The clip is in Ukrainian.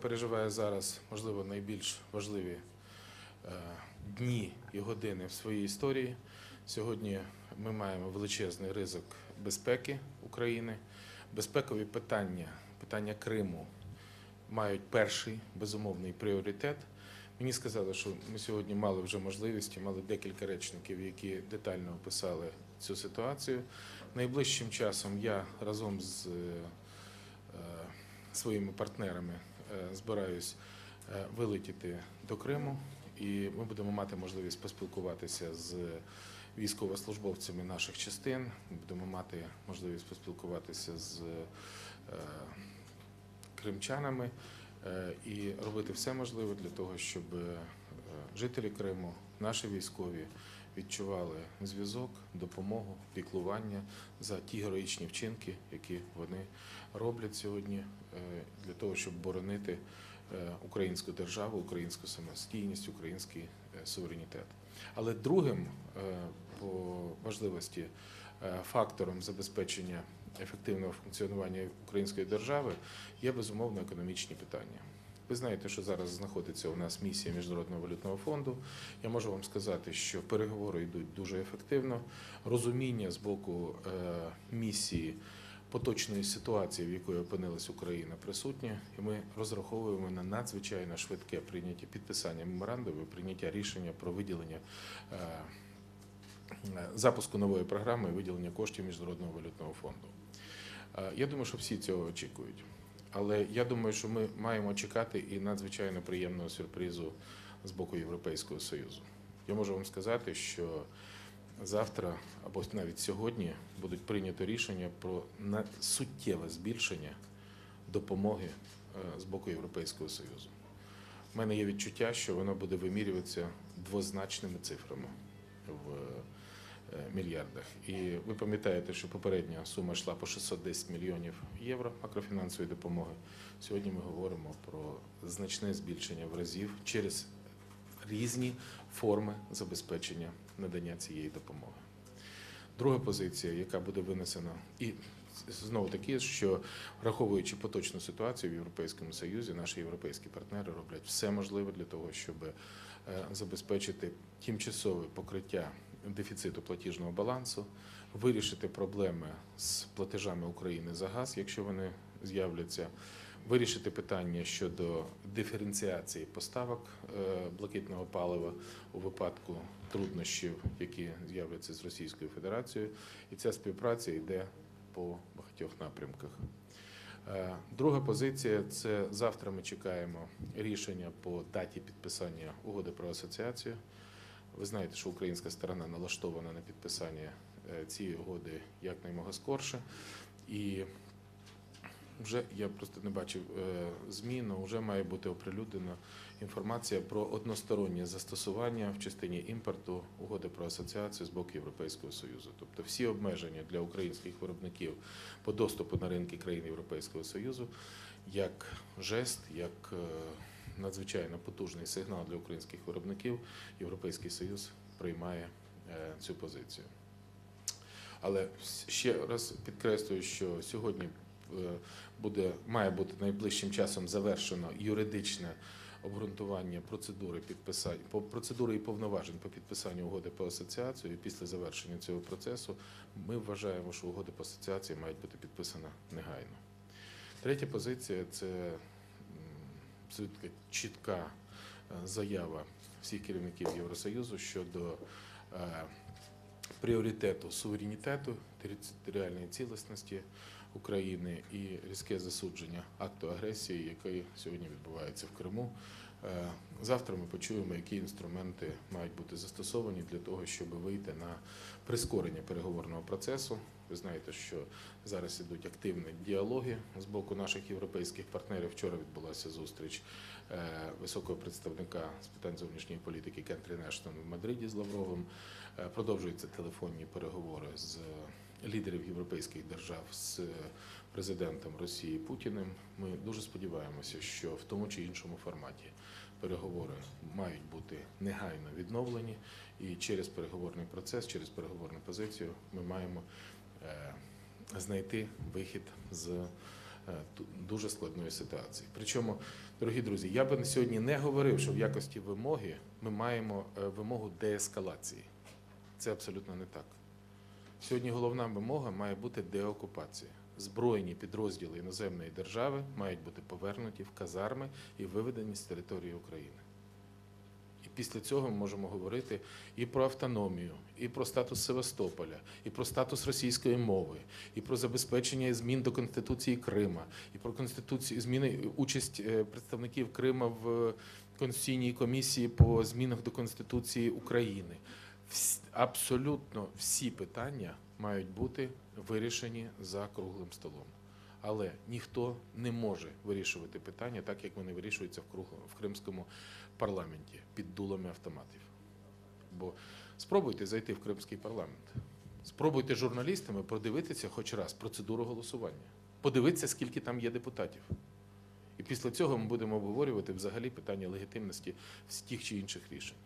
переживає зараз, можливо, найбільш важливі е, дні і години в своїй історії. Сьогодні ми маємо величезний ризик безпеки України. Безпекові питання, питання Криму мають перший безумовний пріоритет. Мені сказали, що ми сьогодні мали вже можливість, мали декілька речників, які детально описали цю ситуацію. Найближчим часом я разом з е, е, своїми партнерами збираюсь е, вилетіти до Криму, і ми будемо мати можливість поспілкуватися з військовослужбовцями наших частин. Будемо мати можливість поспілкуватися з е, кримчанами е, і робити все можливе для того, щоб е, жителі Криму, наші військові відчували зв'язок, допомогу, піклування за ті героїчні вчинки, які вони роблять сьогодні е, для того, щоб боронити е, українську державу, українську самостійність, український е, суверенітет. Але другим по важливості фактором забезпечення ефективного функціонування української держави є безумовно економічні питання. Ви знаєте, що зараз знаходиться у нас місія Міжнародного валютного фонду. Я можу вам сказати, що переговори йдуть дуже ефективно. Розуміння з боку е, місії поточної ситуації, в якої опинилась Україна, присутнє, і ми розраховуємо на надзвичайно швидке прийняття підписання меморандуму, прийняття рішення про виділення. е, е, Запуску нової програми виділення коштів Міжнародного валютного фонду. Я думаю, що всі цього очікують. Але я думаю, що ми маємо чекати і надзвичайно приємного сюрпризу з боку Європейського Союзу. Я можу вам сказати, що завтра або навіть сьогодні будуть прийнято рішення про суттєве збільшення допомоги е, з боку Європейського Союзу. У мене є відчуття, що воно буде вимірюватися двозначними цифрами в мільярдах. І ви пам'ятаєте, що попередня сума йшла по 610 мільйонів євро макрофінансової допомоги. Сьогодні ми говоримо про значне збільшення в разів через різні форми забезпечення надання цієї допомоги. Друга позиція, яка буде винесена, і знову таки, що враховуючи поточну ситуацію в Європейському Союзі, наші європейські партнери роблять все можливе для того, щоб е, забезпечити тимчасове покриття дефіциту платіжного балансу, вирішити проблеми з платежами України за газ, якщо вони з'являться. Вирішити питання щодо диференціації поставок е, блакитного палива у випадку труднощів, які з'являться з Російською Федерацією, і ця співпраця йде по багатьох напрямках. Е, Друга позиція це завтра ми чекаємо рішення по даті підписання угоди про асоціацію. Ви знаєте, що українська сторона налаштована на підписання е, цієї угоди якнаймога скорше. І вже я просто не бачив е, змін, але вже має бути оприлюднена інформація про одностороннє застосування в частині імпорту угоди про асоціацію з боку Європейського Союзу. Тобто всі обмеження для українських виробників по доступу на ринки країн Європейського Союзу як жест, як е, надзвичайно потужний сигнал для українських виробників, Європейський Союз приймає е, цю позицію. Але ще раз підкреслюю, що сьогодні е, буде має бути найближчим часом завершено юридичне обґрунтування процедури підписання по процедури і повноважень по підписанню угоди по асоціацію. І після завершення цього процесу ми вважаємо, що угоди по асоціації мають бути підписана негайно. Третя позиція це абсолютно чітка е, заява всіх керівників Євросоюзу щодо е, пріоритету суверенітету, територіальної цілісності України і різке засудження акту агресії, який сьогодні відбувається в Криму. Е, Завтра ми почуємо, які інструменти мають бути застосовані для того, щоб вийти на прискорення переговорного процесу. Ви знаєте, що зараз ідуть активні діалоги з боку наших європейських партнерів. Вчора відбулася зустріч е, високого представника з питань зовнішньої політики Кентрі Нештон в Мадриді з Лавровим. Е, Продовжуються телефонні переговори з лідерів європейських держав з президентом Росії Путіним. Ми дуже сподіваємося, що в тому чи іншому форматі переговори мають бути негайно відновлені, і через переговорний процес, через переговорну позицію ми маємо е, знайти вихід з е, дуже складної ситуації. Причому, дорогі друзі, я би на сьогодні не говорив, що в якості вимоги ми маємо е, вимогу деескалації. Це абсолютно не так. Сьогодні головна вимога має бути деокупація. Збройні підрозділи іноземної держави мають бути повернуті в казарми і виведені з території України. І після цього ми можемо говорити і про автономію, і про статус Севастополя, і про статус російської мови, і про забезпечення змін до Конституції Крима, і про конституцію зміни участь е, представників Крима в Конституційній комісії по змінах до Конституції України. Абсолютно всі питання мають бути вирішені за круглим столом. Але ніхто не може вирішувати питання так, як вони вирішуються в, кругло- в кримському парламенті під дулами автоматів. Бо спробуйте зайти в кримський парламент. Спробуйте журналістами продивитися хоч раз процедуру голосування. Подивитися, скільки там є депутатів. І після цього ми будемо обговорювати взагалі питання легітимності тих чи інших рішень.